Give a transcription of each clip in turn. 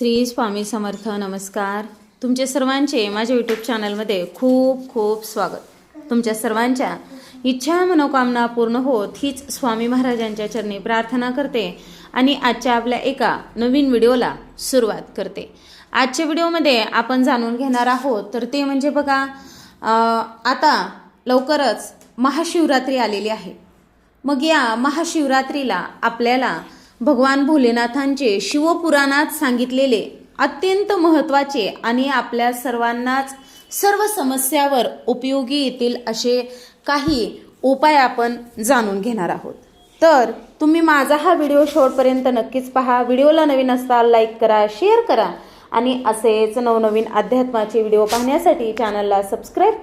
श्री स्वामी समर्थ नमस्कार. तुमचे सर्वांचे माझ्या यूट्यूब चॅनलमध्ये खूप खूप स्वागत. तुमच्या सर्वांच्या इच्छा मनोकामना पूर्ण होत हीच स्वामी महाराजांच्या चरणी प्रार्थना करते आणि आजच्या आपल्या एका नवीन व्हिडिओला सुरुवात करते. आजच्या व्हिडिओमध्ये आपण जाणून घेणार आहोत तर ते म्हणजे बघा आता लवकरच महाशिवरात्री आलेली आहे. मग या महाशिवरात्रीला आपल्याला भगवान भोलेनाथांचे शिवपुराणात सांगितलेले अत्यंत महत्त्वाचे आणि आपल्या सर्वांनाच सर्व समस्यावर उपयोगी येतील असे काही उपाय आपण जाणून घेणार आहोत. तर तुम्ही माझा हा व्हिडिओ शेवटपर्यंत नक्कीच पहा. व्हिडिओला नवीन असताल लाईक करा शेअर करा आणि असेच नवनवीन अध्यात्माचे व्हिडिओ पाहण्यासाठी चॅनलला सबस्क्राईब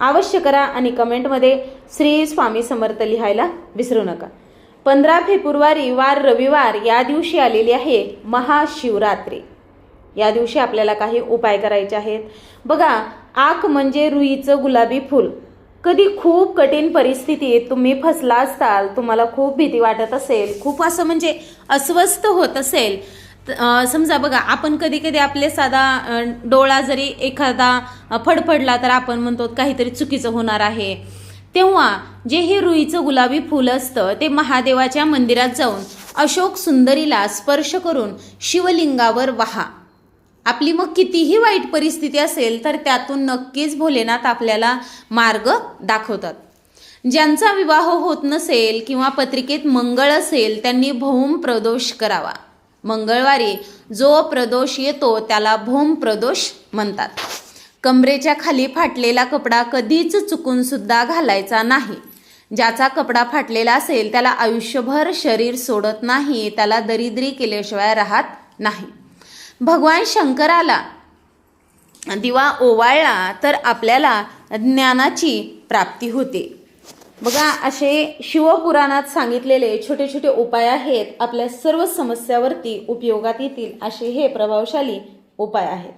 अवश्य करा आणि कमेंटमध्ये श्री स्वामी समर्थ लिहायला विसरू नका. पंधरा फेब्रुवारी वार रविवार या दिवशी आलेली आहे महाशिवरात्री. या दिवशी आपल्याला काही उपाय करायचे आहेत. बघा आक म्हणजे रुईचं गुलाबी फूल. कधी खूप कठीण परिस्थितीत तुम्ही फसला असताल तुम्हाला खूप भीती वाटत असेल खूप असं म्हणजे अस्वस्थ होत असेल. समजा बघा आपण कधी कधी आपले साधा डोळा जरी एखादा फडफडला तर आपण म्हणतो काहीतरी चुकीचं होणार आहे. तेव्हा जे हे रुईचं गुलाबी फूल असतं ते महादेवाच्या मंदिरात जाऊन अशोक सुंदरीला स्पर्श करून शिवलिंगावर वहा. आपली मग कितीही वाईट परिस्थिती असेल तर त्यातून नक्कीच भोलेनाथ आपल्याला मार्ग दाखवतात. ज्यांचा विवाह होत नसेल किंवा पत्रिकेत मंगळ असेल त्यांनी भौम प्रदोष करावा. मंगळवारी जो प्रदोष येतो त्याला भौम प्रदोष म्हणतात. कमरेच्या खाली फाटलेला कपडा कधीच चुकून सुद्धा घालायचा नाही. ज्याचा कपडा फाटलेला असेल त्याला आयुष्यभर शरीर सोडत नाही त्याला दरिद्री केल्याशिवाय राहत नाही. भगवान शंकराला दिवा ओवाळला तर आपल्याला ज्ञानाची प्राप्ती होते. बघा असे शिवपुराणात सांगितलेले छोटे छोटे उपाय आहेत. आपल्या सर्व समस्यावरती उपयोगात येतील असे हे प्रभावशाली उपाय आहेत.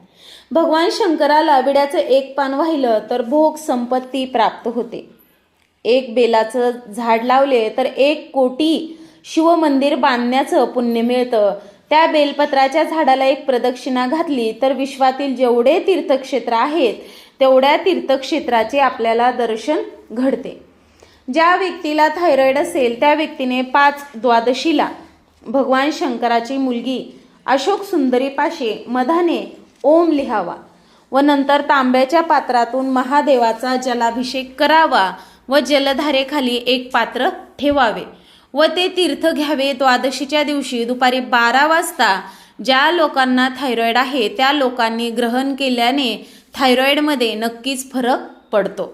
भगवान शंकराला विड्याचं एक पान वाहिलं तर भोग संपत्ती प्राप्त होते. एक बेलाचं झाड लावले तर एक कोटी शिवमंदिर बांधण्याचं पुण्य मिळतं. त्या बेलपत्राच्या झाडाला एक प्रदक्षिणा घातली तर विश्वातील जेवढे तीर्थक्षेत्र आहेत तेवढ्या तीर्थक्षेत्राचे आपल्याला दर्शन घडते. ज्या व्यक्तीला थायरॉईड असेल त्या व्यक्तीने पाच द्वादशीला भगवान शंकराची मुलगी अशोक सुंदरीपाशी मधाने ओम लिहावा व नंतर तांब्याच्या पात्रातून महादेवाचा जलाभिषेक करावा व जलधारेखाली एक पात्र ठेवावे व ते तीर्थ घ्यावे. द्वादशीच्या दिवशी दुपारी बारा वाजता ज्या लोकांना थायरॉईड आहे त्या लोकांनी ग्रहण केल्याने थायरॉईडमध्ये नक्कीच फरक पडतो.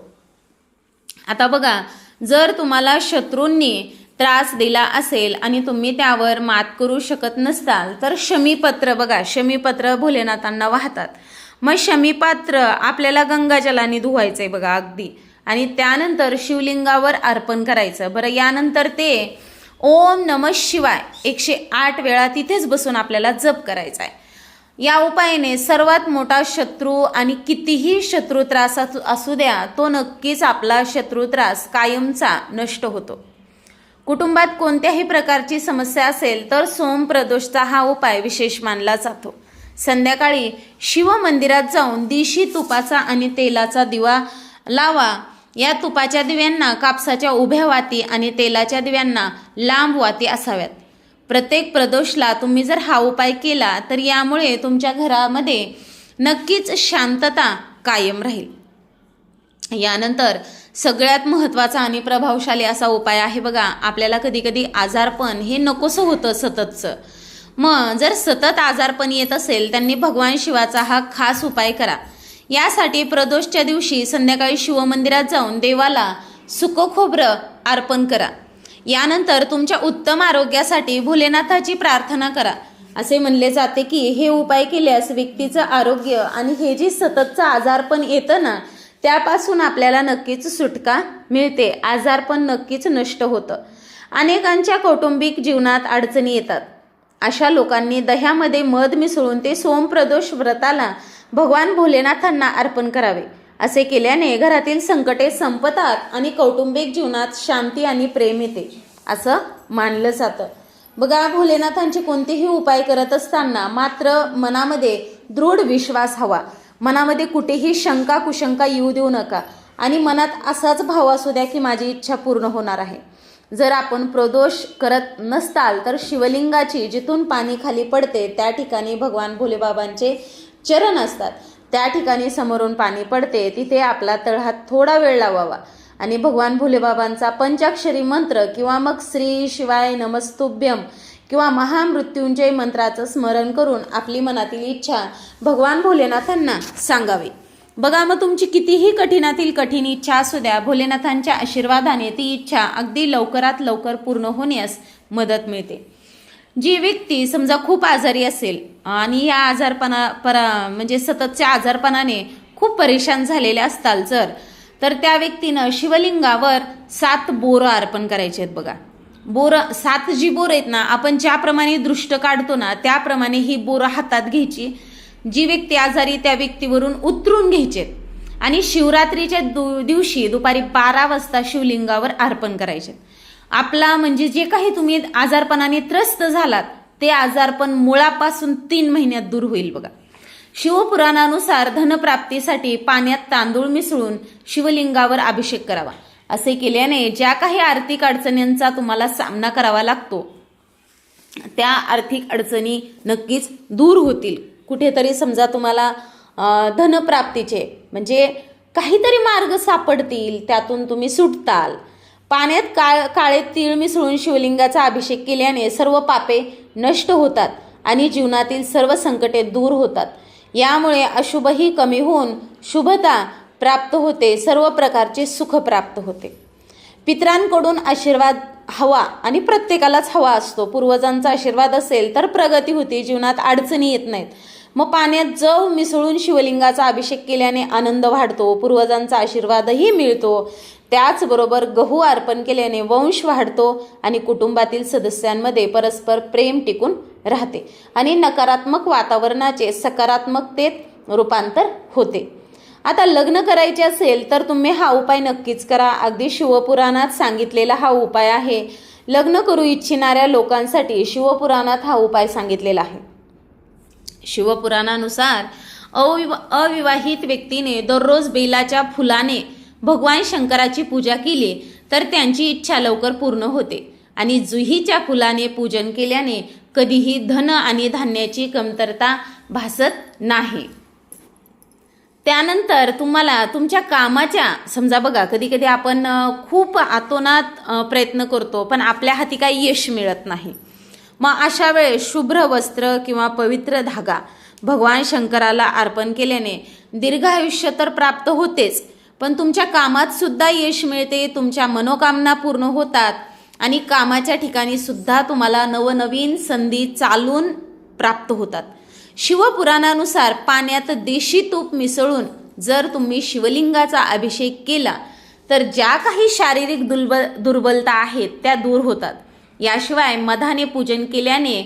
आता बघा जर तुम्हाला शत्रूंनी त्रास दिला असेल आणि तुम्ही त्यावर मात करू शकत नसाल तर शमीपत्र बघा. शमीपत्र भोलेनाथांना वाहतात. मग शमीपात्र आपल्याला गंगाजलाने धुवायचंय बघा अगदी. आणि त्यानंतर शिवलिंगावर अर्पण करायचं. बरं यानंतर ते ओम नम शिवाय एकशे आठ वेळा तिथेच बसून आपल्याला जप करायचा आहे या उपायाने सर्वात मोठा शत्रू आणि कितीही शत्रू त्रास असू- असू द्या तो नक्कीच आपला शत्रू त्रास कायमचा नष्ट होतो. कुटुंबात कोणत्याही प्रकारची समस्या असेल तर सोम प्रदोषचा हा उपाय विशेष मानला जातो. संध्याकाळी शिव मंदिरात जाऊन दिशी तुपाचा आणि तेलाचा दिवा लावा. या तुपाच्या दिव्यांना कापसाच्या उभ्या वाती आणि तेलाच्या दिव्यांना लांब वाती असाव्यात. प्रत्येक प्रदोषला तुम्ही जर हा उपाय केला तर यामुळे तुमच्या घरामध्ये नक्कीच शांतता कायम राहील. यानंतर सगळ्यात महत्त्वाचा आणि प्रभावशाली असा उपाय आहे बघा आपल्याला कधीकधी आजारपण हे नकोसं होतं सततचं. मग जर सतत आजारपण येत असेल त्यांनी भगवान शिवाचा हा खास उपाय करा. यासाठी प्रदोषच्या दिवशी संध्याकाळी शिवमंदिरात जाऊन देवाला सुकं खोबरं अर्पण करा. यानंतर तुमच्या उत्तम आरोग्यासाठी भोलेनाथाची प्रार्थना करा. असे म्हणले जाते की हे उपाय केल्यास व्यक्तीचं आरोग्य आणि हे जे सततचं आजारपण येतं ना त्यापासून आपल्याला नक्कीच सुटका मिळते. आजार पण नक्कीच नष्ट होतं. अनेकांच्या कौटुंबिक जीवनात अडचणी येतात. अशा लोकांनी दह्यामध्ये मध मिसळून ते सोमप्रदोष व्रताला भगवान भोलेनाथांना अर्पण करावे असे केल्याने घरातील संकटे संपतात आणि कौटुंबिक जीवनात शांती आणि प्रेम येते असं मानलं जातं. बघा भोलेनाथांचे कोणतेही उपाय करत असताना मात्र मनामध्ये दृढ विश्वास हवा. मनामध्ये कुठेही शंका कुशंका येऊ देऊ नका. आणि मनात असाच भाव असू द्या की माझी इच्छा पूर्ण होणार आहे. जर आपण प्रदोष करत नसताल तर शिवलिंगाची जिथून पाणी खाली पडते त्या ठिकाणी भगवान भोलेबाबांचे चरण असतात. त्या ठिकाणी समोरून पाणी पडते तिथे आपला तळहात थोडा वेळ लावावा. आणि भगवान भोलेबाबांचा पंचाक्षरी मंत्र किंवा मग श्री शिवाय नमस्तुभ्यम किंवा महामृत्युंजय मंत्राचं स्मरण करून आपली मनातील इच्छा भगवान भोलेनाथांना सांगावी. बघा मग तुमची कितीही कठीणातील कठीण इच्छा असू द्या भोलेनाथांच्या आशीर्वादाने ती इच्छा अगदी लवकरात लवकर पूर्ण होण्यास मदत मिळते. जी व्यक्ती समजा खूप आजारी असेल आणि या आजारपणा परा म्हणजे सततच्या आजारपणाने खूप परेशान झालेले असताल जर तर त्या व्यक्तीनं शिवलिंगावर सात बोरं अर्पण करायचे आहेत बघा. बोरं सात जी बोरं आहेत ना आपण ज्याप्रमाणे दृष्ट काढतो ना त्याप्रमाणे ही बोरं हातात घ्यायची. जी व्यक्ती आजारी त्या व्यक्तीवरून उतरून घ्यायचे. आणि शिवरात्रीच्या दु दिवशी दुपारी बारा वाजता शिवलिंगावर अर्पण करायचे. आपला म्हणजे जे काही तुम्ही आजारपणाने त्रस्त झालात ते आजारपण मुळापासून तीन महिन्यात दूर होईल बघा. शिवपुराणानुसार धनप्राप्तीसाठी पाण्यात तांदूळ मिसळून शिवलिंगावर अभिषेक करावा. असे केल्याने ज्या काही आर्थिक अडचणींचा तुम्हाला सामना करावा लागतो त्या आर्थिक अडचणी नक्कीच दूर होतील. कुठेतरी समजा तुम्हाला धनप्राप्तीचे म्हणजे काहीतरी मार्ग सापडतील त्यातून तुम्ही सुटताल. पाण्यात काळ काळे तीळ मिसळून शिवलिंगाचा अभिषेक केल्याने सर्व पापे नष्ट होतात आणि जीवनातील सर्व संकटे दूर होतात. यामुळे अशुभही कमी होऊन शुभता प्राप्त होते सर्व प्रकारचे सुख प्राप्त होते. पितरांकडून आशीर्वाद हवा आणि प्रत्येकालाच हवा असतो. पूर्वजांचा आशीर्वाद असेल तर प्रगती होते जीवनात अडचणी येत नाहीत. मग पाण्यात जव मिसळून शिवलिंगाचा अभिषेक केल्याने आनंद वाढतो पूर्वजांचा आशीर्वादही मिळतो. त्याचबरोबर गहू अर्पण केल्याने वंश वाढतो आणि कुटुंबातील सदस्यांमध्ये परस्पर प्रेम टिकून राहते आणि नकारात्मक वातावरणाचे सकारात्मकतेत रूपांतर होते. आता लग्न करायचे असेल तर तुम्ही हा उपाय नक्कीच करा. अगदी शिवपुराणात सांगितलेला हा उपाय आहे. लग्न करू इच्छिणाऱ्या लोकांसाठी शिवपुराणात हा उपाय सांगितलेला आहे. शिवपुराणानुसार अविवा अविवाहित व्यक्तीने दररोज बेलाच्या फुलाने भगवान शंकराची पूजा केली तर त्यांची इच्छा लवकर पूर्ण होते आणि जुहीच्या फुलाने पूजन केल्याने कधीही धन आणि धान्याची कमतरता भासत नाही. त्यानंतर तुम्हाला तुमच्या कामाच्या समजा बघा कधी कधी आपण खूप आतोनात प्रयत्न करतो पण आपल्या हाती काही यश मिळत नाही. मग अशा वेळेस शुभ्र वस्त्र किंवा पवित्र धागा भगवान शंकराला अर्पण केल्याने दीर्घ आयुष्य तर प्राप्त होतेच पण तुमच्या कामात सुद्धा यश मिळते तुमच्या मनोकामना पूर्ण होतात आणि कामाच्या ठिकाणी सुद्धा तुम्हाला नवनवीन संधी चालून प्राप्त होतात. शिवपुराणानुसार पाण्यात देशी तूप मिसळून जर तुम्ही शिवलिंगाचा अभिषेक केला तर ज्या काही शारीरिक दुर्बल दुर्बलता आहेत त्या दूर होतात. याशिवाय मधाने पूजन केल्याने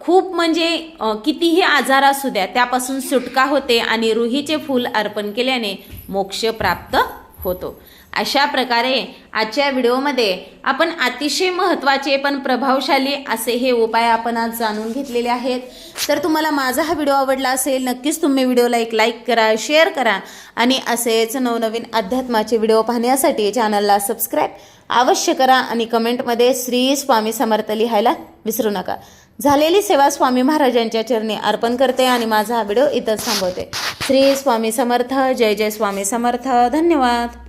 खूप म्हणजे कितीही आजार असू द्या त्यापासून सुटका होते आणि रुहीचे फूल अर्पण केल्याने मोक्ष प्राप्त होतो. अशा प्रकारे आजच्या व्हिडिओमध्ये आपण अतिशय महत्त्वाचे पण प्रभावशाली असे हे उपाय आपण आज जाणून घेतलेले आहेत. तर तुम्हाला माझा हा व्हिडिओ आवडला असेल नक्कीच तुम्ही व्हिडिओला एक लाईक करा शेअर करा आणि असेच नवनवीन अध्यात्माचे व्हिडिओ पाहण्यासाठी चॅनलला सबस्क्राईब अवश्य करा आणि कमेंटमध्ये श्री स्वामी समर्थ लिहायला विसरू नका. झालेली सेवा स्वामी महाराजांच्या चरणी अर्पण करते आणि माझा हा व्हिडिओ इथंच थांबवते. श्री स्वामी समर्थ जय जय स्वामी समर्थ धन्यवाद.